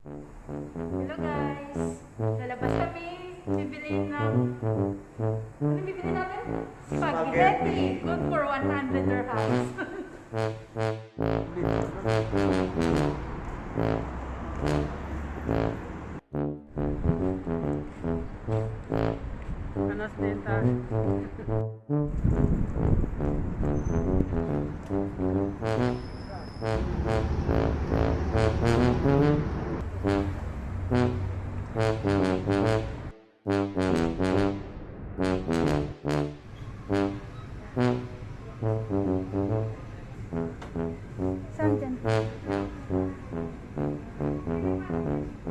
Hello guys! Lalabas kami. Bibili ng... Ano bibili natin? Spaghetti! Good for 100 dirhams. Anas Denta. Dyan?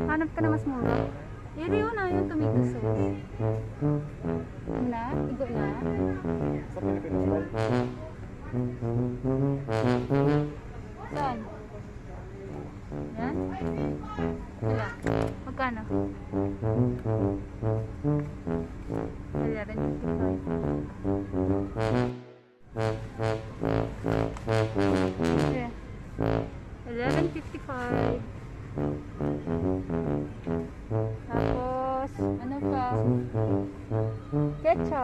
Hanap ka na mas mura. Iri yun na ah, yung tomato sauce. Na? Igo na? Sa Pilipinas ba? Saan? Yan? Wala. Magkano? 11.55.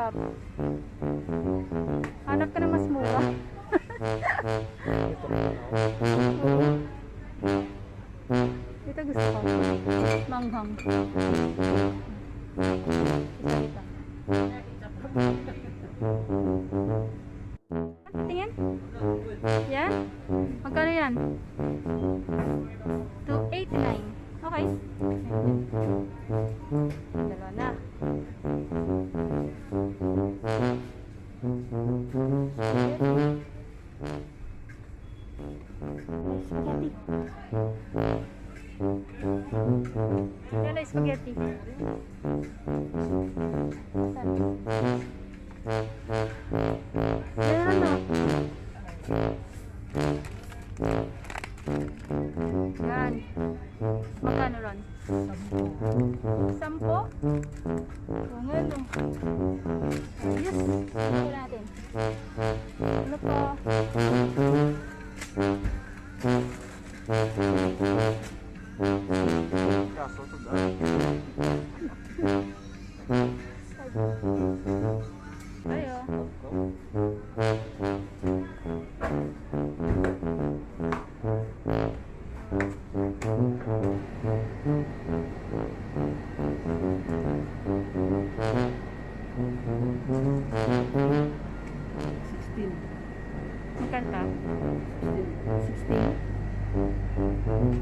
Ketchup. Hanap ka na mas mura. Ito gusto ko. Manghang. Isa dito. Tingin? Yan? Magkano yan? 289. Okay. Dalawa na. Spaghetti. Yan ay spaghetti. Meron na. Yan. Magkano ron? Sampo? Oo nga no. Ayos. Ito natin. Ayo. Sixteen. Magkano ka? Sixteen. 60. Ito yung total.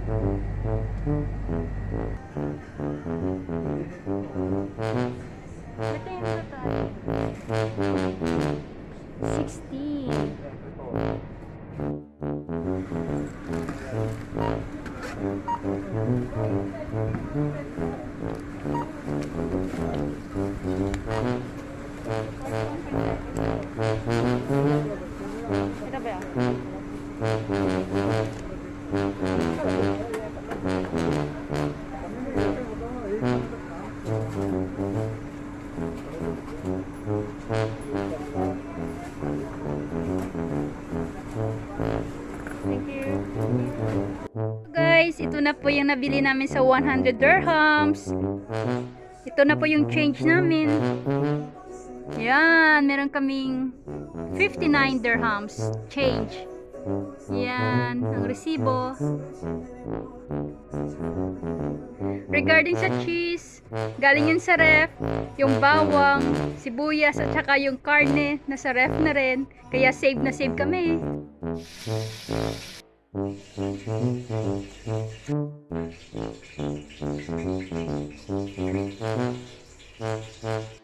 Na po yung nabili namin sa 100 dirhams. Ito na po yung change namin. Yan, meron kaming 59 dirhams change. Yan, ang resibo. Regarding sa cheese, galing yun sa ref, yung bawang, sibuyas at saka yung karne nasa ref na rin. Kaya save na save kami. Mm-hmm.